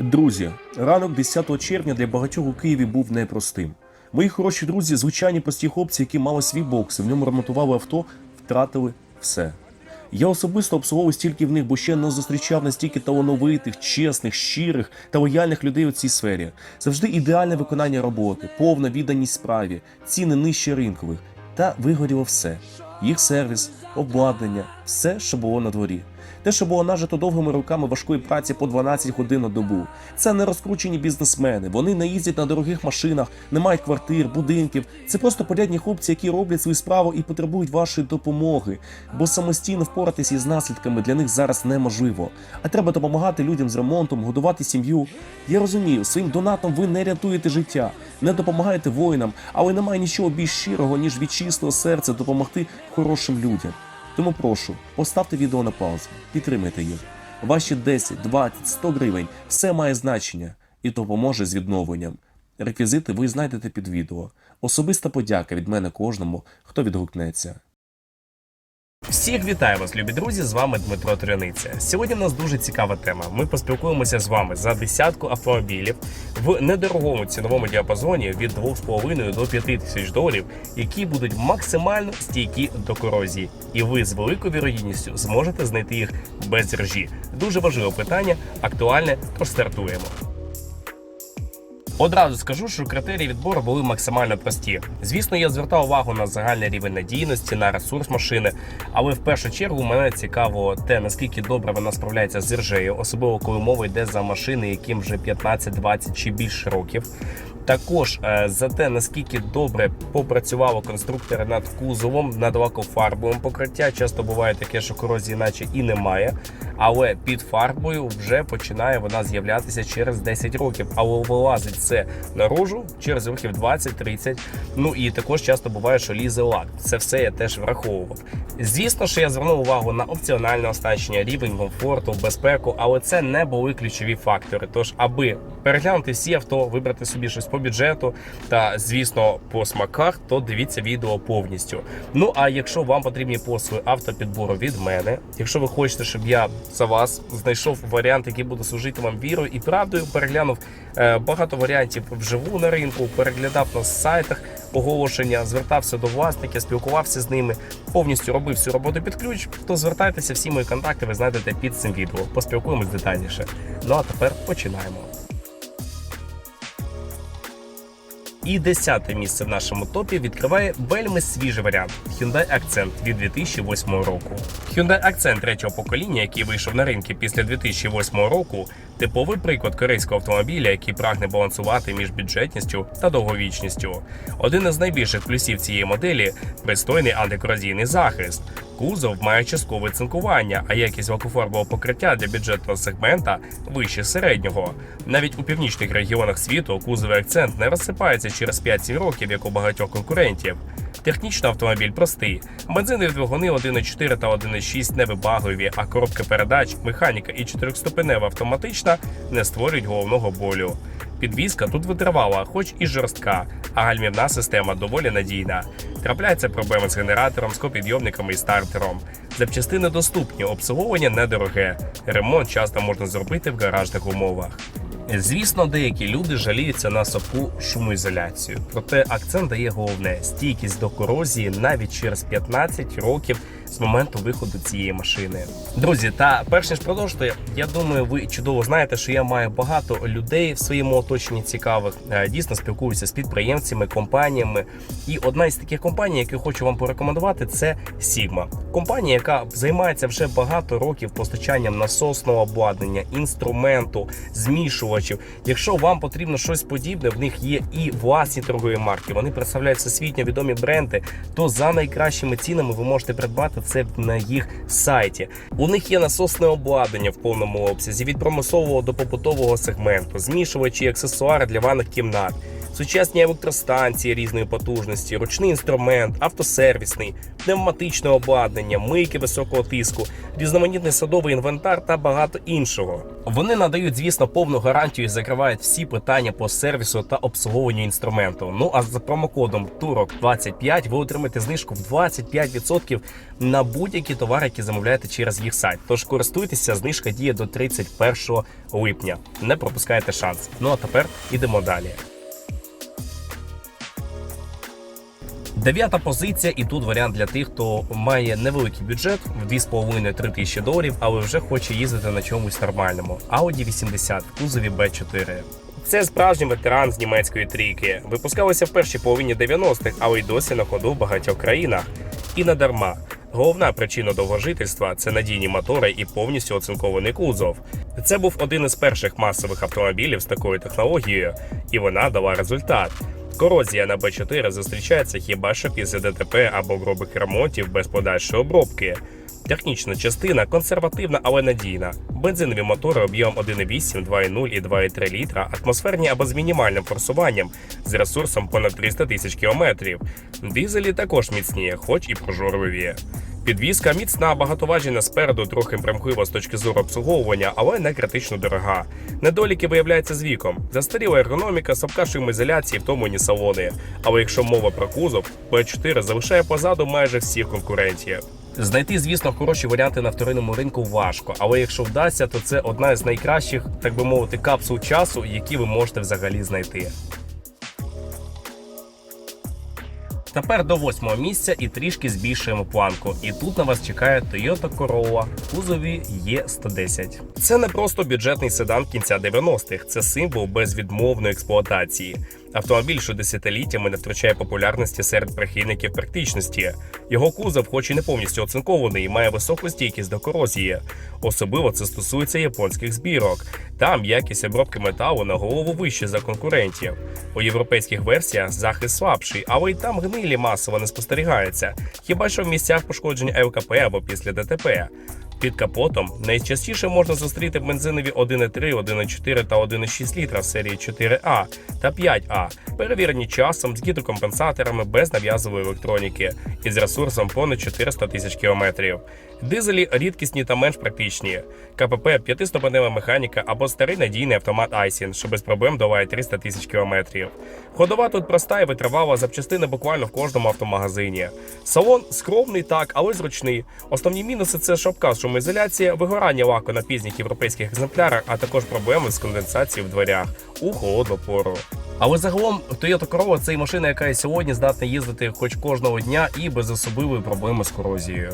Друзі, ранок 10 червня для багатьох у Києві був непростим. Мої хороші друзі, звичайні прості хлопці, які мали свій бокс, в ньому ремонтували авто, втратили все. Я особисто обслуговую стільки в них, бо ще не зустрічав настільки талановитих, чесних, щирих та лояльних людей у цій сфері. Завжди ідеальне виконання роботи, повна відданість справі, ціни нижче ринкових. Та вигоріло все: їх сервіс, обладнання, все, що було на дворі. Те, що було нажито довгими роками важкої праці по 12 годин на добу. Це не розкручені бізнесмени. Вони не їздять на дорогих машинах, не мають квартир, будинків. Це просто порядні хлопці, які роблять свою справу і потребують вашої допомоги. Бо самостійно впоратися із наслідками для них зараз неможливо. А треба допомагати людям з ремонтом, годувати сім'ю. Я розумію, своїм донатом ви не рятуєте життя, не допомагаєте воїнам, але немає нічого більш щирого, ніж від чистого серця допомогти хорошим людям. Тому прошу, поставте відео на паузу, підтримайте їх. Ваші 10, 20, 100 гривень все має значення і допоможе з відновленням. Реквізити ви знайдете під відео. Особиста подяка від мене кожному, хто відгукнеться. Всіх вітаю вас, любі друзі! З вами Дмитро Тряниця. Сьогодні в нас дуже цікава тема. Ми поспілкуємося з вами за десятку автомобілів в недорогому ціновому діапазоні від 2,5 до 5 тисяч доларів, які будуть максимально стійкі до корозії. І ви з великою вірогідністю зможете знайти їх без ржі. Дуже важливе питання, актуальне, тож стартуємо. Одразу скажу, що критерії відбору були максимально прості. Звісно, я звертав увагу на загальний рівень надійності, на ресурс машини, але в першу чергу мене цікаво те, наскільки добре вона справляється з іржею, особливо коли мова йде за машини, яким вже 15, 20 чи більше років. Також е, за те, наскільки добре попрацювали конструктори над кузовом, над лакофарбовим покриття. Часто буває таке, що корозії наче і немає, але під фарбою вже починає вона з'являтися через 10 років, але вилазить це наружу через років 20-30. Ну і також часто буває, що лізе лак. Це все я теж враховував. Звісно, що я звернув увагу на опціональне оснащення, рівень комфорту, безпеку, але це не були ключові фактори. Тож, аби переглянути всі авто, вибрати собі щось по бюджету та, звісно, по смаках, то дивіться відео повністю. Ну а якщо вам потрібні послуги автопідбору від мене, якщо ви хочете, щоб я за вас знайшов варіант, який буде служити вам вірою і правдою, переглянув багато варіантів вживу на ринку, переглядав на сайтах оголошення, звертався до власників, спілкувався з ними, повністю робив всю роботу під ключ, то звертайтеся, всі мої контакти ви знайдете під цим відео. Поспілкуємось детальніше. Ну а тепер починаємо. І десяте місце в нашому топі відкриває вельми свіжий варіант Hyundai Accent від 2008 року. Hyundai Accent третього покоління, який вийшов на ринки після 2008 року, типовий приклад корейського автомобіля, який прагне балансувати між бюджетністю та довговічністю. Один із найбільших плюсів цієї моделі пристойний антикорозійний захист. Кузов має часткове цинкування, а якість лакофарбового покриття для бюджетного сегмента вище середнього. Навіть у північних регіонах світу кузовий акцент не розсипається через 5-7 років, як у багатьох конкурентів. Технічно автомобіль простий. Бензинові двигуни 1.4 та 1.6 невибагливі, а коробка передач, механіка і чотирьохступенева автоматична не створюють головного болю. Підвізка тут витривала, хоч і жорстка, а гальмівна система доволі надійна. Трапляються проблеми з генератором, скопідйомниками і стартером. Запчастини доступні, обслуговування недороге. Ремонт часто можна зробити в гаражних умовах. Звісно, деякі люди жаліються на соку шумоізоляцію, проте акцент дає головне стійкість до корозії навіть через 15 років з моменту виходу цієї машини. Друзі, та перш ніж продовжити, я думаю, ви чудово знаєте, що я маю багато людей в своєму оточенні цікавих. Е, Дійсно спілкуюся з підприємцями, компаніями. І одна із таких компаній, яку хочу вам порекомендувати, це Sigma. Компанія, яка займається вже багато років постачанням насосного обладнання, інструменту, змішувачів. Якщо вам потрібно щось подібне, в них є і власні торгові марки. Вони представляють всесвітньо відомі бренди. То за найкращими цінами ви можете придбати це на їх сайті. У них є насосне обладнання в повному обсязі від промислового до побутового сегменту, змішувачі, і аксесуари для ванних кімнат. Сучасні електростанції різної потужності, ручний інструмент, автосервісний, пневматичне обладнання, мийки високого тиску, різноманітний садовий інвентар та багато іншого. Вони надають, звісно, повну гарантію і закривають всі питання по сервісу та обслуговуванню інструменту. Ну а за промокодом турок 25 ви отримаєте знижку в 25% на будь-які товари, які замовляєте через їх сайт. Тож користуйтеся, знижка діє до 31 липня. Не пропускайте шанс. Ну а тепер ідемо далі. Дев'ята позиція, і тут варіант для тих, хто має невеликий бюджет в 2,5-3 тисячі доларів, але вже хоче їздити на чомусь нормальному. Audi 80 в кузові B4. Це справжній ветеран з німецької трійки. Випускалися в першій половині 90-х, але й досі на ходу в багатьох країнах. І не дарма. Головна причина довгожительства це надійні мотори і повністю оцинкований кузов. Це був один із перших масових автомобілів з такою технологією, і вона дала результат. Корозія на Б4 зустрічається хіба що після ДТП або грубих ремонтів без подальшої обробки. Технічна частина консервативна, але надійна. Бензинові мотори об'ємом 1,8, 2,0 і 2,3 літра, атмосферні або з мінімальним форсуванням, з ресурсом понад 300 тисяч кілометрів. Дизелі також міцні, хоч і прожорливі. Підвізка міцна, багатоважена спереду, трохи примхлива з точки зору обслуговування, але не критично дорога. Недоліки виявляються з віком. Застаріла ергономіка, слабка шумоізоляції, втомлені салони. Але якщо мова про кузов, P4 залишає позаду майже всіх конкурентів. Знайти, звісно, хороші варіанти на вторинному ринку важко, але якщо вдасться, то це одна з найкращих, так би мовити, капсул часу, які ви можете взагалі знайти. Тепер до восьмого місця і трішки збільшуємо планку. І тут на вас чекає Toyota Corolla кузові Є110. Це не просто бюджетний седан кінця 90-х, це символ безвідмовної експлуатації. Автомобіль, що десятиліттями не втрачає популярності серед прихильників практичності. Його кузов, хоч і не повністю оцинкований, має високу стійкість до корозії. Особливо це стосується японських збірок. Там якість обробки металу на голову вище за конкурентів. У європейських версіях захист слабший, але й там гнилі масово не спостерігається. Хіба що в місцях пошкоджень ЛКП або після ДТП. Під капотом найчастіше можна зустріти бензинові 1,3, 1,4 та 1,6 літра серії 4А та 5А, перевірені часом з гідрокомпенсаторами без нав'язової електроніки і з ресурсом понад 400 тисяч кілометрів. Дизелі рідкісні та менш практичні. КПП п'ятиступенева механіка або старий надійний автомат Айсін, що без проблем долає 300 тисяч кілометрів. Ходова тут проста і витривала запчастини буквально в кожному автомагазині. Салон скромний, так, але зручний. Основні мінуси це шопка з шумоізоляція, вигорання лаку на пізніх європейських екземплярах, а також проблеми з конденсацією в дверях у холодну пору. Але загалом Toyota Corolla це і машина, яка і сьогодні здатна їздити хоч кожного дня і без особливої проблеми з корозією.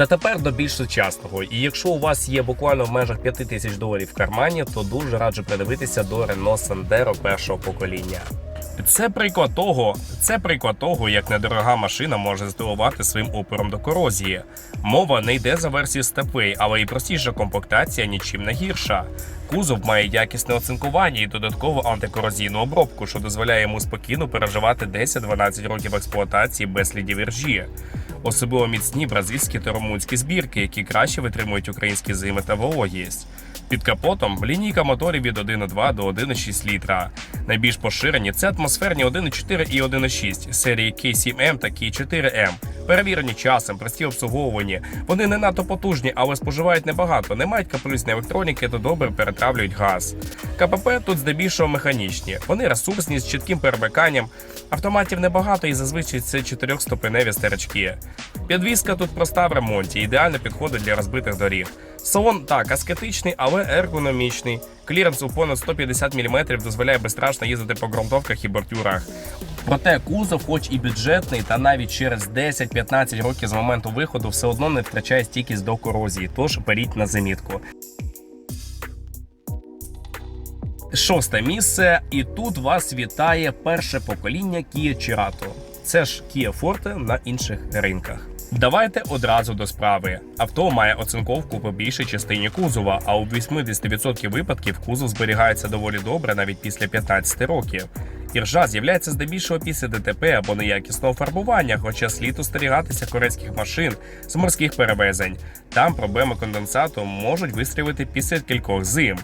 Та тепер до більш сучасного. І якщо у вас є буквально в межах 5 тисяч доларів в кармані, то дуже раджу придивитися до Renault Sandero першого покоління. Це приклад того, це приклад того, як недорога машина може здивувати своїм опором до корозії. Мова не йде за версією Stepway, але і простіша комплектація нічим не гірша. Кузов має якісне оцинкування і додаткову антикорозійну обробку, що дозволяє йому спокійно переживати 10-12 років експлуатації без слідів іржі. Особливо міцні бразильські та румунські збірки, які краще витримують українські зими та вологість. Під капотом лінійка моторів від 1,2 до 1,6 літра. Найбільш поширені це атмосферні 1,4 і 1,6 серії K7M та K4M. Перевірені часом, прості обслуговувані. Вони не надто потужні, але споживають небагато, не мають капелюсної електроніки та добре перетравлюють газ. КПП тут здебільшого механічні. Вони ресурсні з чітким перемиканням. Автоматів небагато і зазвичай це чотирьохступеневі старачки. Підвізка тут проста в ремонті, ідеально підходить для розбитих доріг. Салон так аскетичний, але ергономічний. Кліренс у понад 150 мм дозволяє безстрашно їздити по ґрунтовках і бордюрах. Проте кузов, хоч і бюджетний, та навіть через 10-15 років з моменту виходу все одно не втрачає стійкість до корозії, тож беріть на замітку. Шосте місце, і тут вас вітає перше покоління Kia Cerato. Це ж Kia Forte на інших ринках. Давайте одразу до справи. Авто має оцинковку по більшій частині кузова, а у 80% випадків кузов зберігається доволі добре навіть після 15 років. Іржа з'являється здебільшого після ДТП або неякісного фарбування, хоча слід остерігатися корейських машин з морських перевезень. Там проблеми конденсату можуть вистрілити після кількох зим.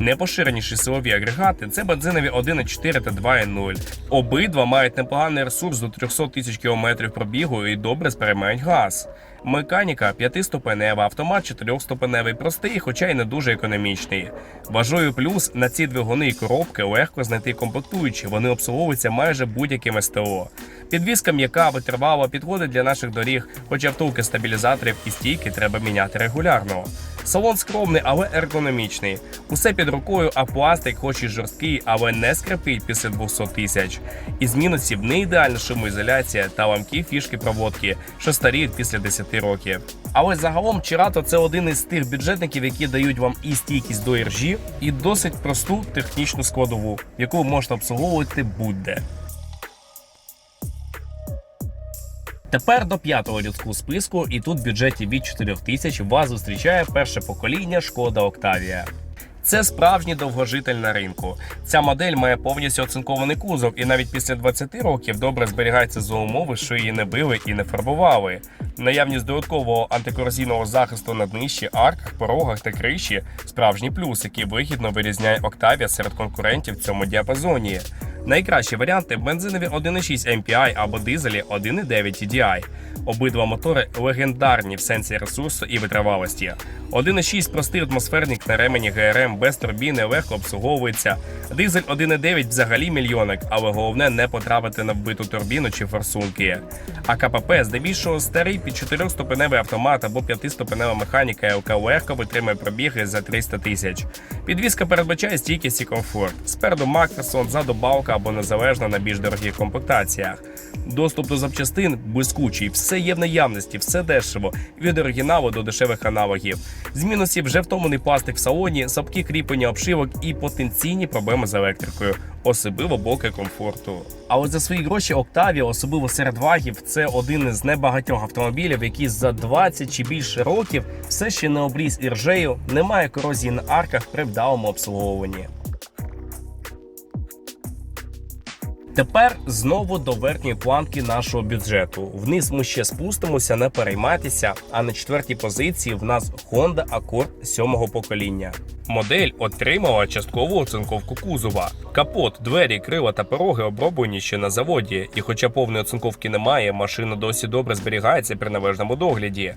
Найпоширеніші силові агрегати це бензинові 1.4 та 2.0. Обидва мають непоганий ресурс до 300 тисяч кілометрів пробігу і добре сприймають газ. Механіка п'ятиступенева, автомат чотирьохступеневий, простий, хоча й не дуже економічний. Важливий плюс на ці двигуни і коробки легко знайти комплектуючі, вони обслуговуються майже будь-яким СТО. Підвізка м'яка, витривала, підходить для наших доріг, хоча втулки стабілізаторів і стійки треба міняти регулярно. Салон скромний, але ергономічний. Усе під рукою, а пластик, хоч і жорсткий, але не скрипить після 200 тисяч. Із мінусів не ідеальна шумоізоляція та ламкі фішки проводки, що старіють після 10 років. Але загалом Чирато це один із тих бюджетників, які дають вам і стійкість до іржі, і досить просту технічну складову, яку можете обслуговувати будь-де. Тепер до п'ятого людського списку, і тут в бюджеті від 4 тисяч вас зустрічає перше покоління шкода Октавія. Це справжній довгожитель на ринку. Ця модель має повністю оцинкований кузов, і навіть після 20 років добре зберігається за умови, що її не били і не фарбували. Наявність додаткового антикорозійного захисту на днищі, арках, порогах та криші справжній плюс, який вигідно вирізняє Октавія серед конкурентів в цьому діапазоні. Найкращі варіанти бензинові 1.6 MPI або дизелі 1.9 TDI. Обидва мотори легендарні в сенсі ресурсу і витривалості. 1.6 простий атмосферник на ремені ГРМ без турбіни легко обслуговується. Дизель 1.9 взагалі мільйонник, але головне не потрапити на вбиту турбіну чи форсунки. А КПП здебільшого старий під 4-ступеневий автомат або 5-ступенева механіка, яка легко витримує пробіги за 300 тисяч. Підвізка передбачає стійкість і комфорт. Спереду Макферсон, ззаду балка або незалежно на більш дорогих комплектаціях. Доступ до запчастин блискучий, все є в наявності, все дешево, від оригіналу до дешевих аналогів. З мінусів вже втомлений пластик в салоні, слабкі кріплення обшивок і потенційні проблеми з електрикою, особливо боки комфорту. А от за свої гроші Octavia, особливо серед вагів, це один із небагатьох автомобілів, які за 20 чи більше років все ще не обріз іржею, немає корозії на арках при вдалому обслуговуванні. Тепер знову до верхньої планки нашого бюджету. Вниз ми ще спустимося, не переймайтеся. А на четвертій позиції в нас Honda Accord сьомого покоління. Модель отримала часткову оцинковку кузова. Капот, двері, крила та пороги оброблені ще на заводі. І хоча повної оцинковки немає, машина досі добре зберігається при належному догляді.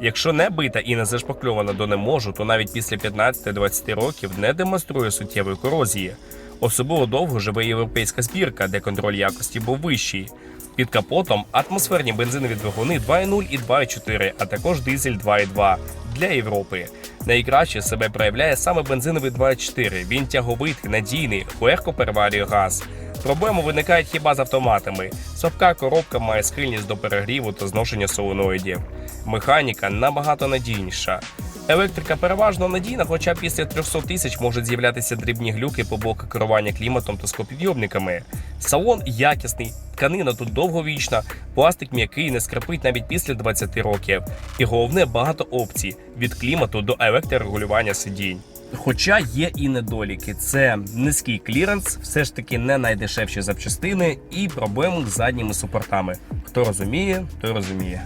Якщо не бита і не зашпакльована до не можу, то навіть після 15-20 років не демонструє суттєвої корозії. Особливо довго живе європейська збірка, де контроль якості був вищий. Під капотом атмосферні бензинові двигуни 2.0 і 2.4, а також дизель 2.2 для Європи. Найкраще себе проявляє саме бензиновий 2.4. Він тяговитий, надійний, легко переварює газ. Проблеми виникають хіба з автоматами. Слабка коробка має схильність до перегріву та зношення солоноїдів. Механіка набагато надійніша. Електрика переважно надійна, хоча після 300 тисяч можуть з'являтися дрібні глюки по боку керування кліматом та склопідйомниками. Салон якісний, тканина тут довговічна, пластик м'який, не скрипить навіть після 20 років. І головне багато опцій від клімату до електрорегулювання сидінь. Хоча є і недоліки, це низький кліренс, все ж таки не найдешевші запчастини і проблеми з задніми супортами. Хто розуміє, той розуміє.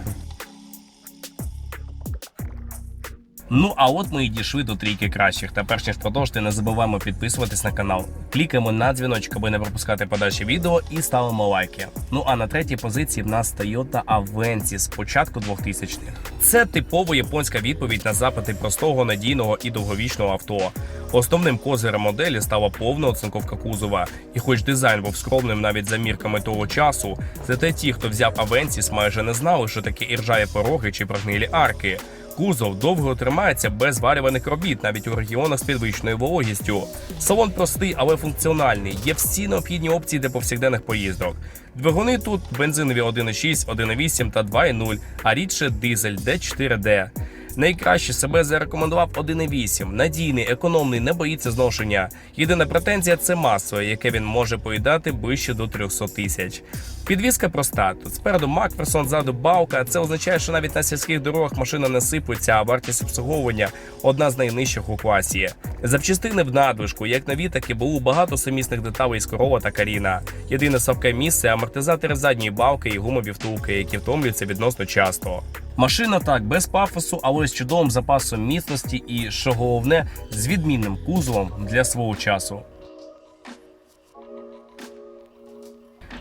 Ну а от ми і дійшли до трійки кращих. Та перш ніж продовжити, не забуваємо підписуватись на канал. Клікаємо на дзвіночок, аби не пропускати подальші відео, і ставимо лайки. Ну а на третій позиції в нас Toyota Avensis з початку 2000-х. Це типова японська відповідь на запити простого, надійного і довговічного авто. Основним козирем моделі стала повна оцинковка кузова. І хоч дизайн був скромним навіть за мірками того часу, зате ті, хто взяв Avensis, майже не знали, що таке іржаві пороги чи прогнилі арки. Кузов довго тримається без зварюваних робіт, навіть у регіонах з підвищеною вологістю. Салон простий, але функціональний. Є всі необхідні опції для повсякденних поїздок. Двигуни тут бензинові 1.6, 1.8 та 2.0, а рідше дизель D4D. Найкраще себе зарекомендував 1.8. Надійний, економний, не боїться зношення. Єдина претензія це масло, яке він може поїдати ближче до 300 тисяч. Підвізка проста. Тут спереду Макферсон, ззаду балка. Це означає, що навіть на сільських дорогах машина не сипується, а вартість обслуговування одна з найнижчих у класі. Запчастини в надвижку, як нові, так і було багато сумісних деталей з корова та каріна. Єдине слабке місце амортизатори задньої балки і гумові втулки, які втомлюються відносно часто. Машина так без пафосу, але з чудовим запасом міцності і, що головне, з відмінним кузовом для свого часу.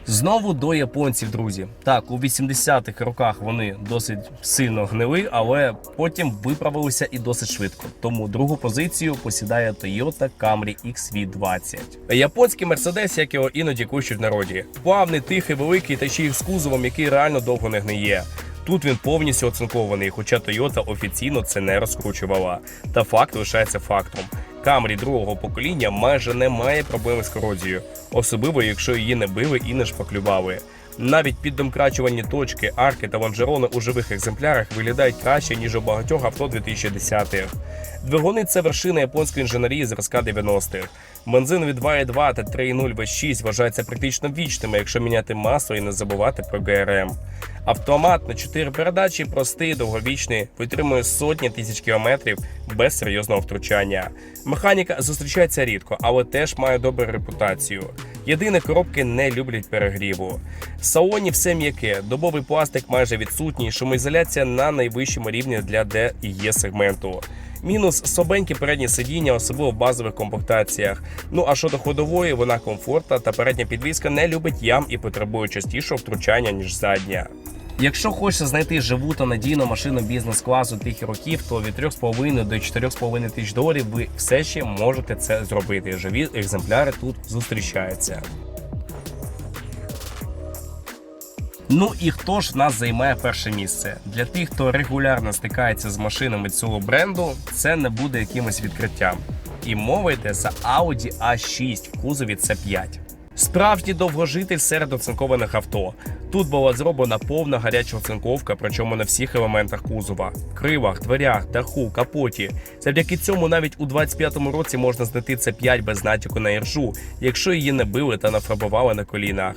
Знову до японців, друзі. Так, у 80-х роках вони досить сильно гнили, але потім виправилися і досить швидко. Тому другу позицію посідає Toyota Camry XV20. Японський мерседес, як його іноді кущуть в народі. Плавний, тихий, великий та ще й з кузовом, який реально довго не гниє. Тут він повністю оцинкований, хоча Toyota офіційно це не розкручувала. Та факт лишається фактом. Камрі другого покоління майже не має проблеми з корозією, особливо якщо її не били і не шпаклювали. Навіть піддомкрачувані точки, арки та лонжерони у живих екземплярах виглядають краще ніж у багатьох авто 2010-х. Двигуни це вершина японської інженерії зразка 90-х. Бензинові 2.2 та 3.0 V6 вважаються практично вічними, якщо міняти масло і не забувати про ГРМ. Автомат на 4 передачі простий, довговічний, витримує сотні тисяч кілометрів без серйозного втручання. Механіка зустрічається рідко, але теж має добру репутацію. Єдине, коробки не люблять перегріву. В салоні все м'яке, добовий пластик майже відсутній, шумоізоляція на найвищому рівні для де і Є сегменту. Мінус слабенькі передні сидіння, особливо в базових комплектаціях. Ну а щодо ходової, вона комфортна та передня підвізка не любить ям і потребує частішого втручання ніж задня. Якщо хочеться знайти живу та надійну машину бізнес-класу тих років, то від 3,5 до 4,5 тисяч доларів ви все ще можете це зробити. Живі екземпляри тут зустрічаються. Ну і хто ж нас займає перше місце? Для тих, хто регулярно стикається з машинами цього бренду, це не буде якимось відкриттям. І мова йде за Audi A6 в кузові C5. Справжній довгожитель серед оцинкованих авто. Тут була зроблена повна гаряча оцинковка, причому на всіх елементах кузова, кривах, дверях, даху, капоті. Завдяки цьому навіть у 25-му році можна знайти C5 без натяку на іржу, якщо її не били та нафарбували на колінах.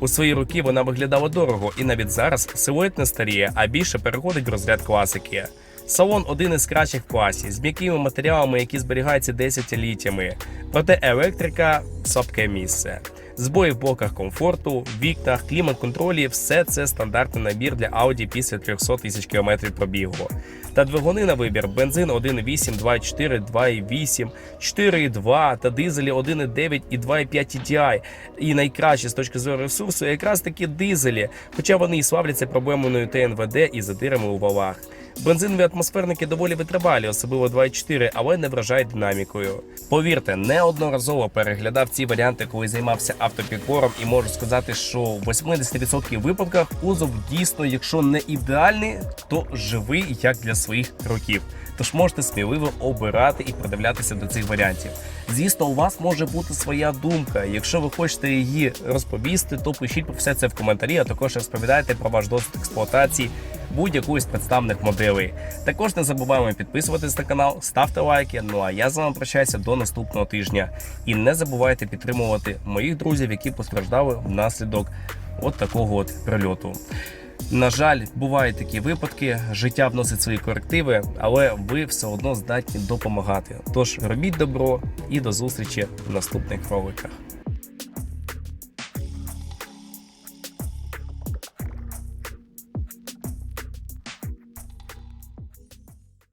У свої роки вона виглядала дорого, і навіть зараз силует не старіє, а більше переходить в розряд класики. Салон один із кращих в класі, з м'якими матеріалами, які зберігаються десятиліттями. Проте електрика слабке місце. Збої в блоках комфорту, вікнах, клімат-контролі все це стандартний набір для Audi після 300 тисяч кілометрів пробігу. Та двигуни на вибір: бензин 1.8, 2.4, 2.8, 4.2 та дизелі 1.9 і 2.5 TDI. І найкраще з точки зору ресурсу якраз такі дизелі, хоча вони і славляться проблемною ТНВД і задирами у валах. Бензинові атмосферники доволі витривалі, особливо 2.4, але не вражають динамікою. Повірте, неодноразово переглядав ці варіанти, коли займався автопідбором, і можу сказати, що в 80% випадках кузов дійсно, якщо не ідеальний, то живий як для своїх років. Тож можете сміливо обирати і придивлятися до цих варіантів. Звісно, у вас може бути своя думка. Якщо ви хочете її розповісти, то пишіть про все це в коментарі, а також розповідайте про ваш досвід експлуатації будь-якої з представних моделей. Також не забуваємо підписуватись на канал, ставте лайки. Ну а я з вами прощаюся до наступного тижня. І не забувайте підтримувати моїх друзів, які постраждали внаслідок от такого от прильоту. На жаль, бувають такі випадки, життя вносить свої корективи, але ви все одно здатні допомагати. Тож робіть добро і до зустрічі в наступних роликах.